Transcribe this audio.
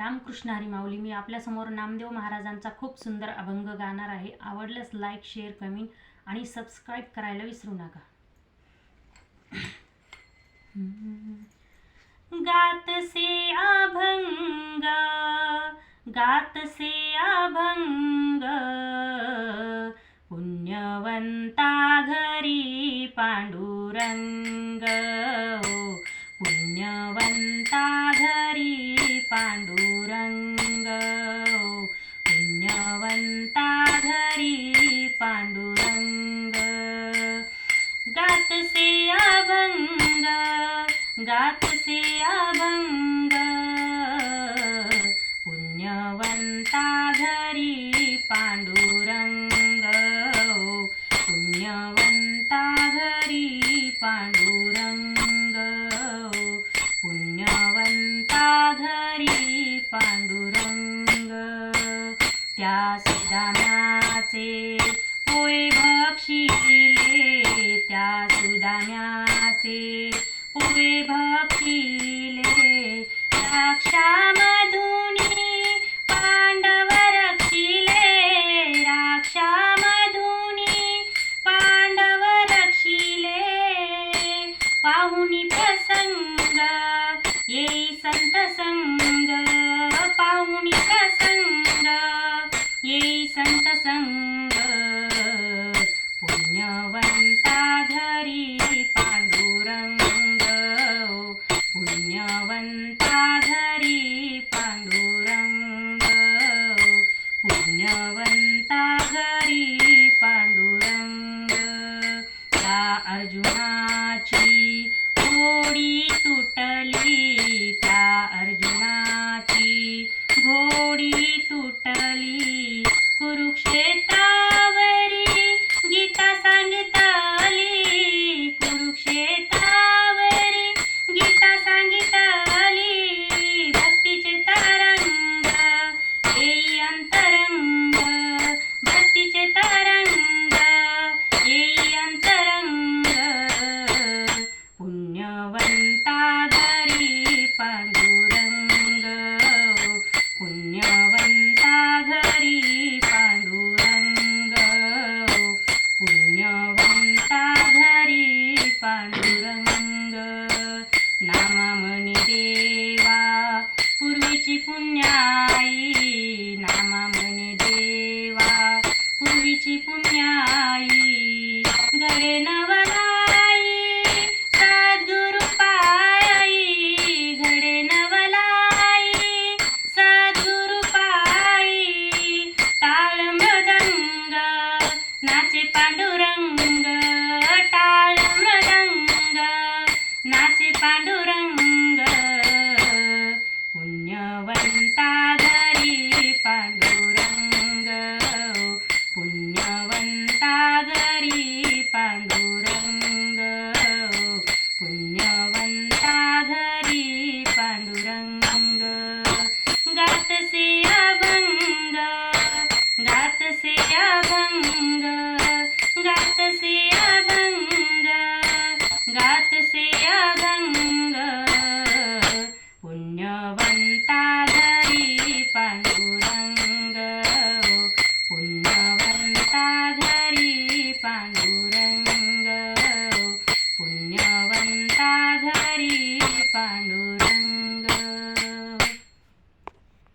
रामकृष्ण हरी माऊली मी आपल्यासमोर नामदेव महाराजांचा खूप सुंदर अभंग गाणार आहे. आवडल्यास लाईक शेअर कमेंट आणि सबस्क्राईब करायला विसरू नका. गात से अभंग गात से अभंग पुण्यवंता घरी पांडुरंग पुण्यवंत पुण्यवंता घरी पांडुरंग। पुण्यवंता घरी पांडुरंग। त्या सुदान्याचे पोय भक्षिले त्या सुदान्याचे पोय भक्षिले अर्जुनाची होडी Bye.